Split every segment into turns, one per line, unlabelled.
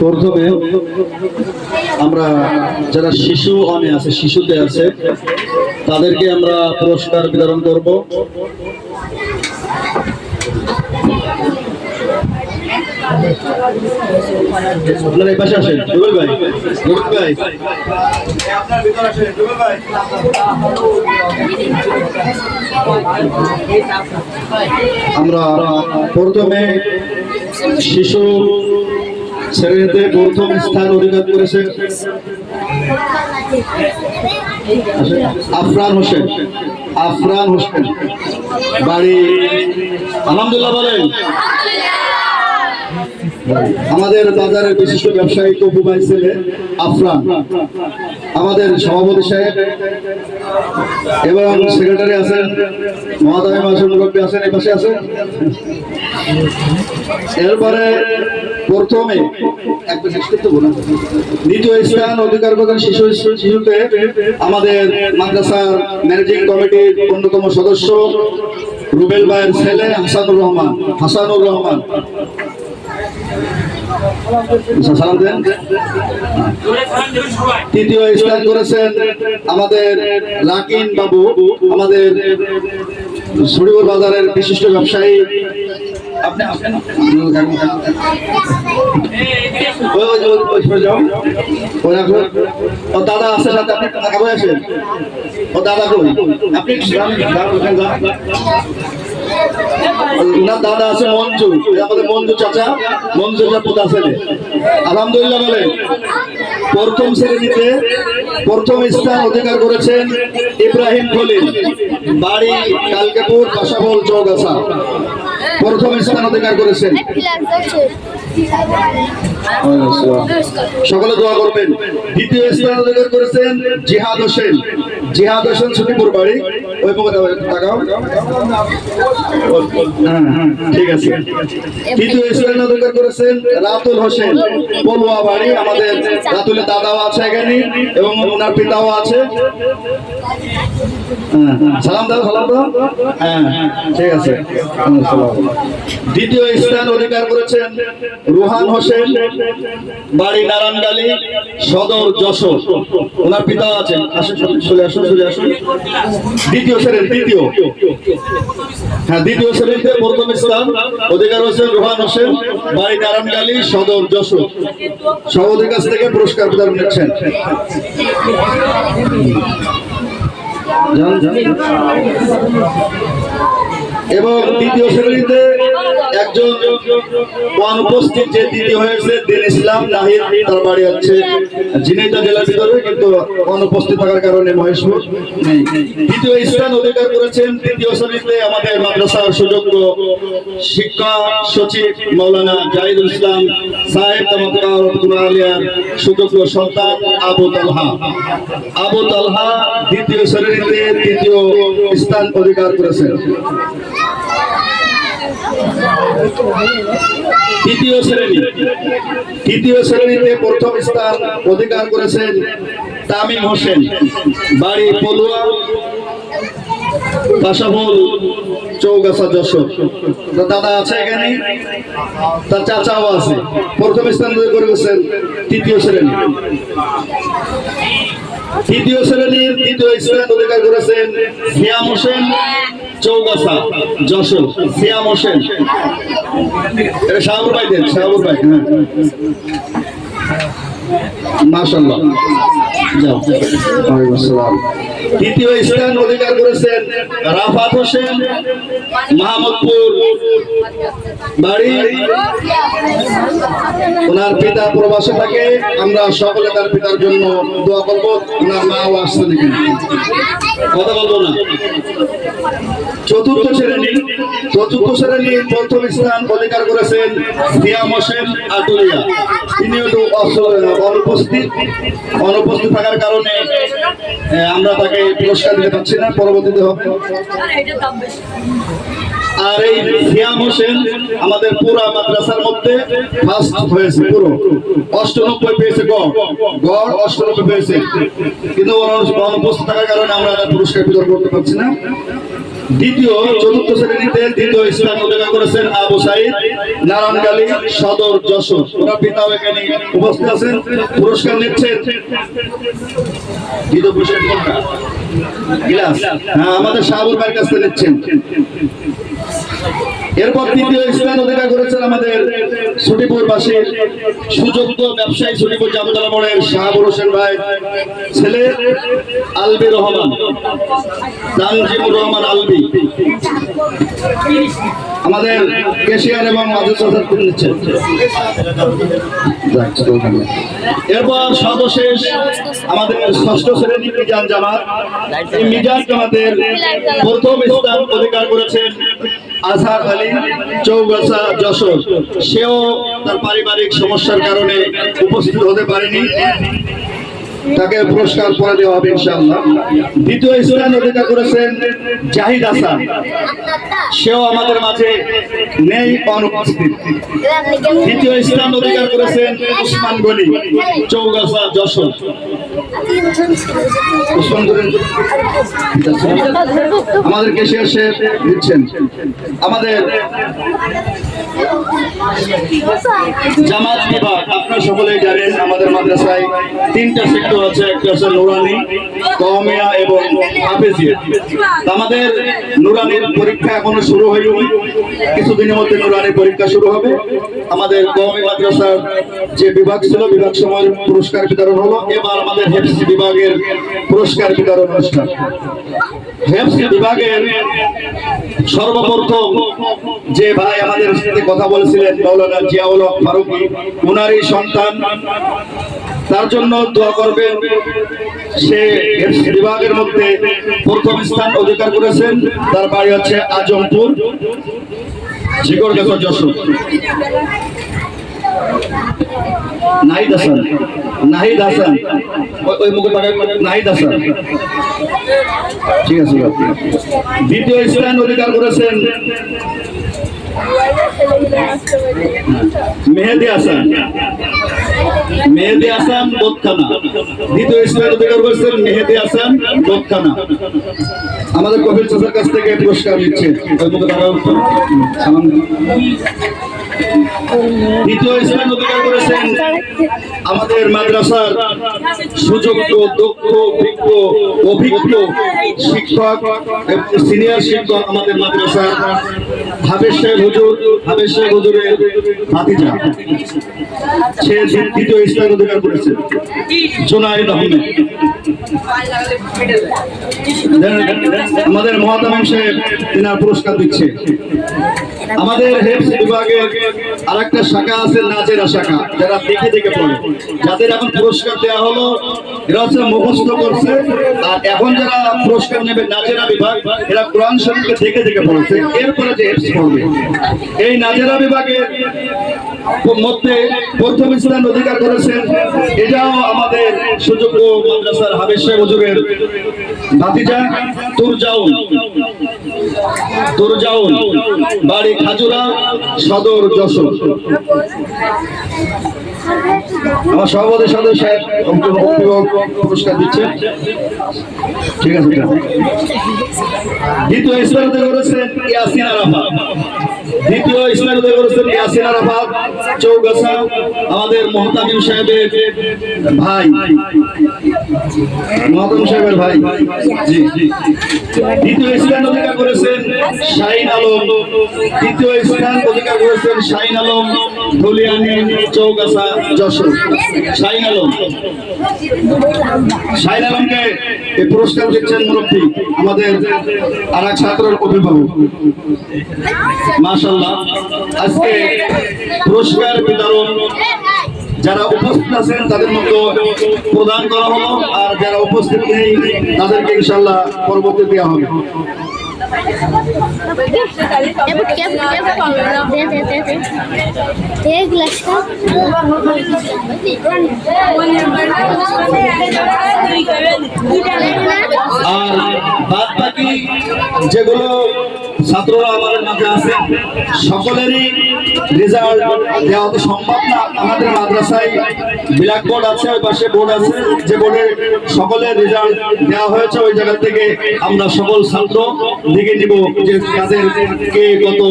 প্রথমে আমরা যারা শিশু অনে আছে, শিশুতে আছে, তাদেরকে আমরা পুরস্কার বিতরণ করব। আপনারা এই পাশে আসেন। রুবেল ভাই। রুবেল ভাই। আপনার ভিতর আসেন রুবেল ভাই আমরা প্রথমে শিশু শ্রেণীতে প্রথম স্থান অধিকার করেছে আফরান হোসেন। আফরান হোসেন। বাড়ি আলহামদুলিল্লাহ বলেন। আমাদের বাজারের বিশিষ্ট ব্যবসায়ী কপু ভাই ছেলে আফরান। আমাদের সভাপতি সাহেব। এবং সেক্রেটারি আছেন, মহাদায় মাসের মুরব্বী আছেন, এই পাশে আছেন। এরপরে প্রথমে দ্বিতীয় স্থান অধিকার করেন শিশু শিশুতে আমাদের মাদ্রাসার ম্যানেজিং কমিটির অন্যতম সদস্য রুবেল ভাইয়ের ছেলে হাসানুর রহমান হাসানুর রহমান। করেছেন আমাদের লাকিন বাবু, আমাদের বাজারের বিশিষ্ট ব্যবসায়ী। ও দাদা আছে সাথে, আপনি টাকা বই ও দাদা কই? আপনি ওনার দাদা আছে মঞ্জু আমাদের মঞ্জু চাচা মঞ্জু চাচা ছেলে। আলহামদুলিল্লাহ বলে, প্রথম শ্রেণীতে প্রথম স্থান অধিকার করেছেন ইব্রাহিম খলিল, বাড়ি কালকেপুর কাশাবল চৌগাছা। প্রথম স্থান অধিকার করেছেন। সকলে দোয়া করবেন। দ্বিতীয় স্থান অধিকার করেছেন জিহাদ হোসেন। জিহাদ হোসেন ছুটিপুর বাড়ি। ওই তাকাও অধিকার করেছেন রাতুল হোসেন। পলুয়া বাড়ি আমাদের রাতুলের দাদাও আছে এখানে এবং ওনার পিতাও আছে। হ্যাঁ, ঠিক আছে। দ্বিতীয় স্থান অধিকার করেছেন রুহান হোসেন বাড়ি নারায়ণগালী সদর যশোর। ওনার পিতা আছেন। আসুন, চলে আসুন চলে আসুন। দ্বিতীয় শ্রেণির তৃতীয় হ্যাঁ দ্বিতীয় শ্রেণীতে প্রথম স্থান অধিকার হোসেন, রোহান হোসেন বাড়ি নারায়ণগালী সদর যশোর। সভাপতির কাছ থেকে পুরস্কার বিতরণ করছেন। জান যান। এবং দ্বিতীয় শ্রেণীতে একজন অনুপস্থিত যে দ্বিতীয় হয়েছে দিন ইসলাম নাহিদ তার বাড়ি হচ্ছে ঝিনাইদহ জেলার ভিতরে, কিন্তু অনুপস্থিত থাকার কারণে মহেশপুর দ্বিতীয় স্থান অধিকার করেছেন তৃতীয় শ্রেণীতে আমাদের মাদ্রাসার সুযোগ্য শিক্ষা সচিব মৌলানা জাহিদুল ইসলাম সাহেব আলিয়ার সুযোগ্য সন্তান আবু তালহা। আবু তালহা দ্বিতীয় শ্রেণীতে তৃতীয় স্থান অধিকার করেছেন। তৃতীয় শ্রেণি। তৃতীয় শ্রেণীতে প্রথম স্থান অধিকার করেছেন তামিম হোসেন। বাড়ি পলুয়া কাশাফুল চৌগাছা যশোর। দাদা আছে এখানে? তার চাচাও আছে। প্রথম স্থান অধিকার করেছেন তৃতীয় শ্রেণি। তৃতীয় শ্রেণির তৃতীয় স্থান অধিকার করেছেন সিয়াম হোসেন। চৌগাছা যশোর সিয়াম হোসেন। এটা শাহাবুর ভাই দেন শাহাবুর ভাই। হ্যাঁ। মাশাল্লাহ তৃতীয় স্থান অধিকার করেছেন রাফাত হোসেন, মাহমুদপুর বাড়ি। ওনার পিতা প্রবাসে থাকে। আমরা সকলে তার পিতার জন্য দোয়া করব। ওনার মাও আসতে দেখেন। কথা বলব না। চতুর্থ শ্রেণি চতুর্থ শ্রেণি, প্রথম স্থান অধিকার করেছেন সিয়াম হোসেন আতুলিয়া। তিনি একটু অনুপস্থিত অনুপস্থিত থাকার কারণে আমরা তাকে পুরস্কার দিতে পারছি না, পরবর্তীতে হবে। আর এই সিয়াম হোসেন আমাদের পুরা মাদ্রাসার মধ্যে ফার্স্ট হয়েছে, পুরো। অষ্টানব্বই পেয়েছে গড় গড় অষ্টানব্বই পেয়েছে। কিন্তু অনুপস্থিত থাকার কারণে আমরা পুরস্কার বিতরণ করতে পারছি না। দ্বিতীয় চতুর্থ শ্রেণীতে দ্বিতীয় স্থান অধিকার করেছেন আবু সাইদ, নারায়ণগালী, সদর, যশোর। ওরা পিতাও এখানে উপস্থিত আছেন। পুরস্কার নিচ্ছেন। দ্বিতীয় পুরস্কার গিলাস। হ্যাঁ আমাদের শাহাবুর ভাইয়ের কাছ থেকে নিচ্ছেন। এরপর তৃতীয় স্থান অধিকার করেছেন আমাদের ছুটিপুর বাসীর সুযোগ্য ব্যবসায়ী ছুটিপুর জামতলা মোড়ের শাহাবুর হোসেন ভাই, ছেলে আলবি রহমান তানজিমুর রহমান আলবি। আমাদের কেশিয়ার এবং মাদুর সাথে নিচ্ছেন। এরপর সর্বশেষ আমাদের ষষ্ঠ শ্রেণি মিজান জামাত। এই মিজান জামাতের প্রথম স্থান অধিকার করেছেন আজহার আলী চৌগাছা যশোর। সেও তার পারিবারিক সমস্যার কারণে উপস্থিত হতে পারেনি। তাকে পুরস্কার পরে দেওয়া হবে ইনশাআল্লাহ। দ্বিতীয় স্থান অধিকার করেছেন জাহিদ হাসান। সেও আমাদের মাঝে নেই অনুপস্থিত। দ্বিতীয় স্থান অধিকার করেছেন উসমান গনি, চৌগাছা যশোর। উসমান গনি আমাদের কেশিয়ার শেখ দিচ্ছেন। আমাদের জামাত বিভাগ, আপনারা সকলেই জানেন আমাদের মাদ্রাসায় তিনটা সেক্টর আছে, একটা আছে নুরানি কওমিয়া এবং আমাদের নুরানির পরীক্ষা এখনও শুরু হয়নি। কিছুদিনের মধ্যে নুরানির পরীক্ষা শুরু হবে। আমাদের কওমি মাদ্রাসার যে বিভাগ ছিল, বিভাগ সময়ের পুরস্কার বিতরণ হলো। এবার আমাদের হেফসি বিভাগের পুরস্কার বিতরণ অনুষ্ঠান। হেফসি বিভাগের সর্বপ্রথম যে ভাই আমাদের সাথে কথা বলেছিলেন, মৌলানা জিয়াউল ফারুকি, উনারই সন্তান। তার জন্য দোয়া করবেন, সে বিভাগের মধ্যে প্রথম স্থান অধিকার করেছেন। তার বাড়ি হচ্ছে আজমপুর। ঝিকরগাছা যশোর। নাহিদ হাসান। নাহিদ হাসান। ওই মুখে নাহিদ হাসান। ঠিক আছে দ্বিতীয় স্থান অধিকার করেছেন মেহেদি হাসান। মেহেদি হাসান বোধখানা দ্বিতীয় স্থান অধিকার করেছেন মেহেদি হাসান বোধখানা আমাদের কবির চাষের কাছ থেকে পুরস্কার নিচ্ছে। দ্বিতীয় স্থান অধিকার করেছেন আমাদের মাদ্রাসার সুযোগ্য, দক্ষ, অভিজ্ঞ অভিজ্ঞ শিক্ষক এবং সিনিয়র শিক্ষক আমাদের মাদ্রাসার হাবেশ সাহেব হুজুর, হাবেশ ভাতিজা। সে দ্বিতীয় স্থান অধিকার করেছে জোনায়েদ আহমেদ। আমাদের মহাতামিম সাহেব পুরস্কার দিচ্ছে। আমাদের হেফস বিভাগে আরেকটা শাখা আছে নাচেরা শাখা, যারা দেখে দেখে পড়ে। যাদের এখন পুরস্কার দেওয়া হলো, এরা হচ্ছে মুখস্থ করছে, আর এখন যারা পুরস্কার নেবে নাচেরা বিভাগ, এরা কোরআন শরীফকে দেখে দেখে পড়েছে। এরপরে যে হেফস পড়বে। এই নাচেরা বিভাগের মধ্যে প্রথম স্থান অধিকার করেছেন। এটাও আমাদের সুযোগ্য মাদ্রাসার হাবেশ সাহেব হুজুরের। ভাতিজা, তুরজাউন। তুরজাউন, বাড়ি খাজুরা, সদর যশোর। আমার সভাপতি সাথে সাহেব পুরস্কার দিচ্ছে। ঠিক আছে। দ্বিতীয় স্থান অধিকার করেছেন ইয়াসিন আরাফাত। দ্বিতীয় স্থান অধিকার করেছেন ইয়াসিন আরাফাত। চৌগাছা, আমাদের মোহতামিম সাহেবের ভাই। মহাতম সাহেবের ভাই। জি জি। দ্বিতীয় স্থান অধিকার করেছেন শাহিন আলম। তৃতীয় স্থান অধিকার করেছেন শাহিন আলম, ধুলিয়ানি, চৌগাছা, যশোর। শাহিন আলম। শাহিন আলমকে এই পুরস্কার দিচ্ছেন মুরব্বী, আমাদের আর এক ছাত্রের অভিভাবক। মাশাল্লাহ আজকে পুরস্কার বিতরণ যারা উপস্থিত আছেন, তাদের মধ্যে প্রদান করা হলো, আর যারা উপস্থিত নেই, তাদেরকে ইনশাল্লাহ পরবর্তী দেওয়া হবে। আর বাদ বাকি যেগুলো ছাত্ররা আমাদের মাঝে আছে সকলেরই রেজাল্ট দেওয়া তো সম্ভব না আমাদের মাদ্রাসায় ব্ল্যাক বোর্ড আছে ওই পাশে বোর্ড আছে যে বোর্ডে সকলের রেজাল্ট দেওয়া হয়েছে ওই জায়গা থেকে আমরা সকল ছাত্র দেখে নিব যে তাদের কে কত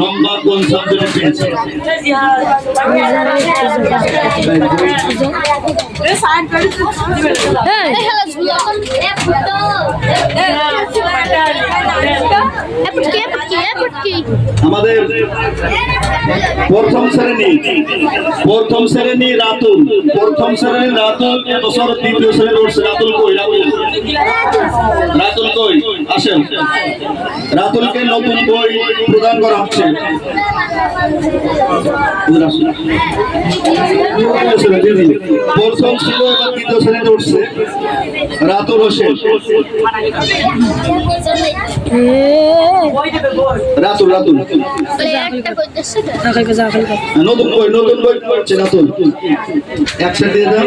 নম্বর কোন সাবজেক্টে পেয়েছে আমাদের প্রথম শ্রেণি প্রথম শ্রেণি রাতুল, প্রথম শ্রেণি রাতুল এবছর তৃতীয় শ্রেণি উঠছে রাতুল কই রাতুল কই? আসেন। রাতুলকে নতুন বই প্রদান করা হচ্ছে। প্রথম ছিল এবার দ্বিতীয় শ্রেণীতে উঠছে রাতুল হোসেন। রাতুল রাতুল। নতুন বই নতুন বই পড়ছে রাতুল। একসাথে দিয়ে দেন।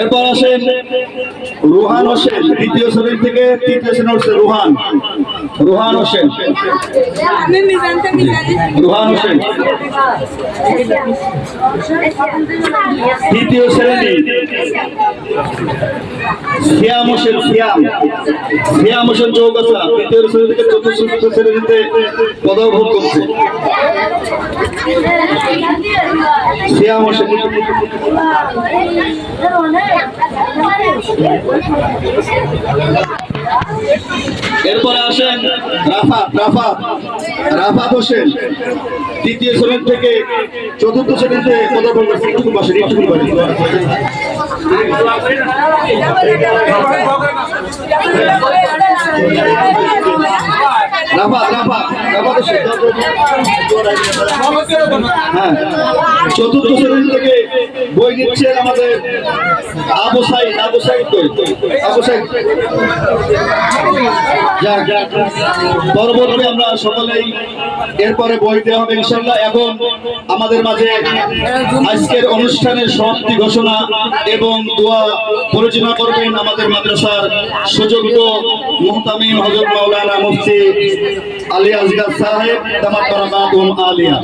এরপর আসেন রুহান হোসেন, দ্বিতীয় শ্রেণি থেকে তৃতীয় শ্রেণি উঠছে রুহান। রুহান হোসেন। রুহান হোসেন। তৃতীয় শ্রেণি। সিয়াম হোসেন, সিয়াম। সিয়াম হোসেন চৌকাছা তৃতীয় শ্রেণি থেকে চতুর্থ শ্রেণীতে পদভোগ করছে। এরপরে আসেন রাফাত রাফাত রাফাত হোসেন তৃতীয় শ্রেণি থেকে চতুর্থ শ্রেণীতে পদার্পণ করছে একটু হ্যাঁ চতুর্থ শ্রেণি থেকে বই নিচ্ছে আমাদের আবু সাইদ আবু সাইদ কই? আবু সাইদ যাক, যাক। পরবর্তী আমরা সকলেই এরপরে বই দেওয়া হবে ইনশাল্লাহ এখন আমাদের মাঝে আজকের অনুষ্ঠানের সমাপ্তি ঘোষণা এবং দোয়া পরিচালনা করবেন আমাদের মাদ্রাসার সুযোগ্য মুহতামিম হজরত মাওলানা মুফতি अली असगर साहेब तमकरमातुम आलिया